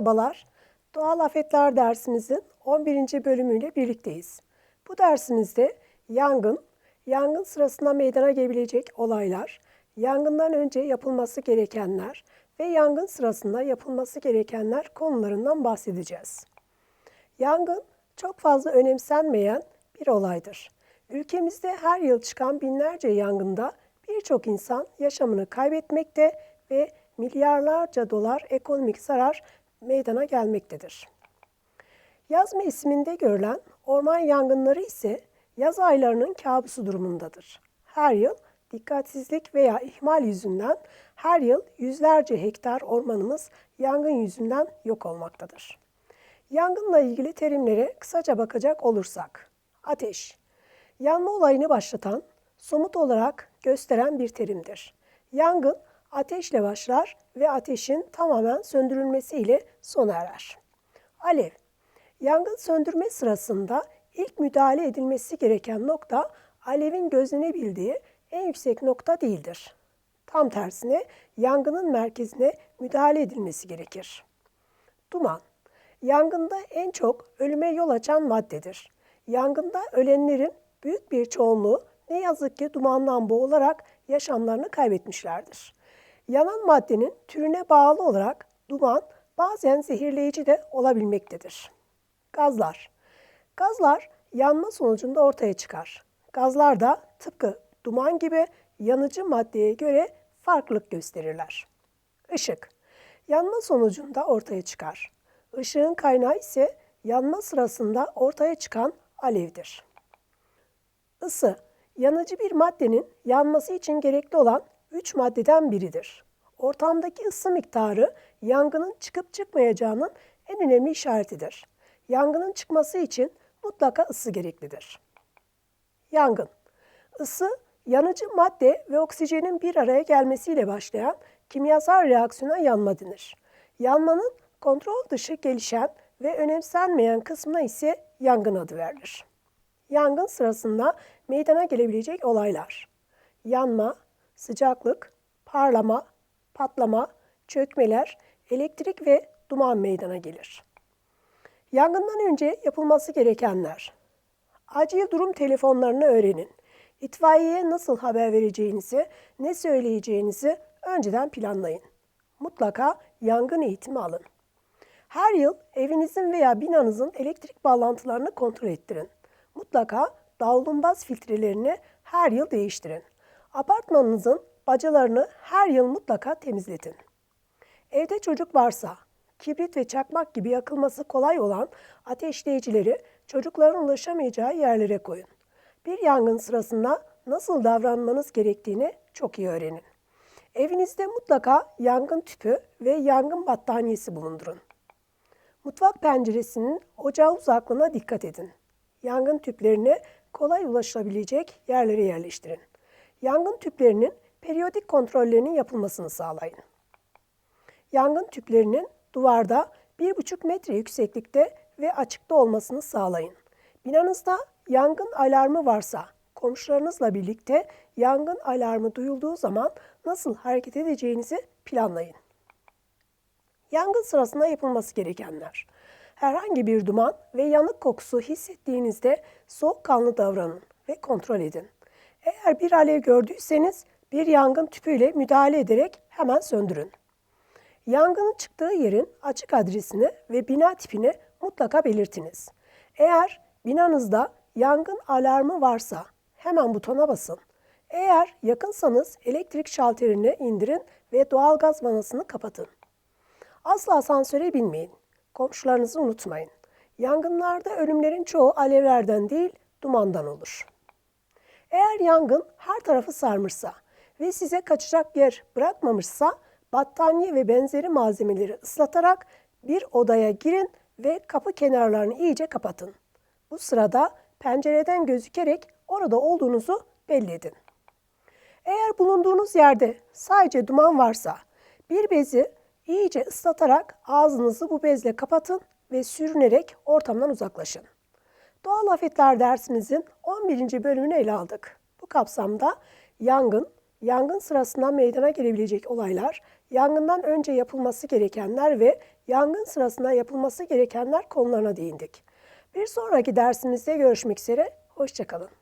Merhabalar, Doğal Afetler dersimizin 11. bölümüyle birlikteyiz. Bu dersimizde yangın, yangın sırasında meydana gelebilecek olaylar, yangından önce yapılması gerekenler ve yangın sırasında yapılması gerekenler konularından bahsedeceğiz. Yangın çok fazla önemsenmeyen bir olaydır. Ülkemizde her yıl çıkan binlerce yangında birçok insan yaşamını kaybetmekte ve milyarlarca dolar ekonomik zarar meydana gelmektedir. Yaz mevsiminde görülen orman yangınları ise yaz aylarının kabusu durumundadır. Her yıl dikkatsizlik veya ihmal yüzünden her yıl yüzlerce hektar ormanımız yangın yüzünden yok olmaktadır. Yangınla ilgili terimlere kısaca bakacak olursak, ateş, yanma olayını başlatan, somut olarak gösteren bir terimdir. Yangın ateşle başlar ve ateşin tamamen söndürülmesiyle sona erer. Alev, yangın söndürme sırasında ilk müdahale edilmesi gereken nokta alevin gözlenebildiği en yüksek nokta değildir. Tam tersine yangının merkezine müdahale edilmesi gerekir. Duman, yangında en çok ölüme yol açan maddedir. Yangında ölenlerin büyük bir çoğunluğu ne yazık ki dumandan boğularak yaşamlarını kaybetmişlerdir. Yanan maddenin türüne bağlı olarak duman bazen zehirleyici de olabilmektedir. Gazlar. Gazlar yanma sonucunda ortaya çıkar. Gazlar da tıpkı duman gibi yanıcı maddeye göre farklılık gösterirler. Işık. Yanma sonucunda ortaya çıkar. Işığın kaynağı ise yanma sırasında ortaya çıkan alevdir. Isı, yanıcı bir maddenin yanması için gerekli olan üç maddeden biridir. Ortamdaki ısı miktarı yangının çıkıp çıkmayacağının en önemli işaretidir. Yangının çıkması için mutlaka ısı gereklidir. Yangın. Isı, yanıcı madde ve oksijenin bir araya gelmesiyle başlayan kimyasal reaksiyona yanma denir. Yanmanın kontrol dışı gelişen ve önemsenmeyen kısmına ise yangın adı verilir. Yangın sırasında meydana gelebilecek olaylar. Yanma, sıcaklık, parlama, patlama, çökmeler, elektrik ve duman meydana gelir. Yangından önce yapılması gerekenler. Acil durum telefonlarını öğrenin. İtfaiyeye nasıl haber vereceğinizi, ne söyleyeceğinizi önceden planlayın. Mutlaka yangın eğitimi alın. Her yıl evinizin veya binanızın elektrik bağlantılarını kontrol ettirin. Mutlaka davlumbaz filtrelerini her yıl değiştirin. Apartmanınızın bacalarını her yıl mutlaka temizletin. Evde çocuk varsa kibrit ve çakmak gibi yakılması kolay olan ateşleyicileri çocukların ulaşamayacağı yerlere koyun. Bir yangın sırasında nasıl davranmanız gerektiğini çok iyi öğrenin. Evinizde mutlaka yangın tüpü ve yangın battaniyesi bulundurun. Mutfak penceresinin ocağı uzaklığına dikkat edin. Yangın tüplerini kolay ulaşılabilecek yerlere yerleştirin. Yangın tüplerinin periyodik kontrollerinin yapılmasını sağlayın. Yangın tüplerinin duvarda 1,5 metre yükseklikte ve açıkta olmasını sağlayın. Binanızda yangın alarmı varsa komşularınızla birlikte yangın alarmı duyulduğu zaman nasıl hareket edeceğinizi planlayın. Yangın sırasında yapılması gerekenler. Herhangi bir duman ve yanık kokusu hissettiğinizde soğukkanlı davranın ve kontrol edin. Eğer bir alev gördüyseniz bir yangın tüpüyle müdahale ederek hemen söndürün. Yangının çıktığı yerin açık adresini ve bina tipini mutlaka belirtiniz. Eğer binanızda yangın alarmı varsa hemen butona basın. Eğer yakınsanız elektrik şalterini indirin ve doğalgaz vanasını kapatın. Asla asansöre binmeyin. Komşularınızı unutmayın. Yangınlarda ölümlerin çoğu alevlerden değil, dumandan olur. Eğer yangın her tarafı sarmışsa ve size kaçacak yer bırakmamışsa battaniye ve benzeri malzemeleri ıslatarak bir odaya girin ve kapı kenarlarını iyice kapatın. Bu sırada pencereden gözükerek orada olduğunuzu belli edin. Eğer bulunduğunuz yerde sadece duman varsa bir bezi iyice ıslatarak ağzınızı bu bezle kapatın ve sürünerek ortamdan uzaklaşın. Doğal afetler dersimizin 11. bölümünü ele aldık. Bu kapsamda yangın, yangın sırasında meydana gelebilecek olaylar, yangından önce yapılması gerekenler ve yangın sırasında yapılması gerekenler konularına değindik. Bir sonraki dersimizde görüşmek üzere, hoşçakalın.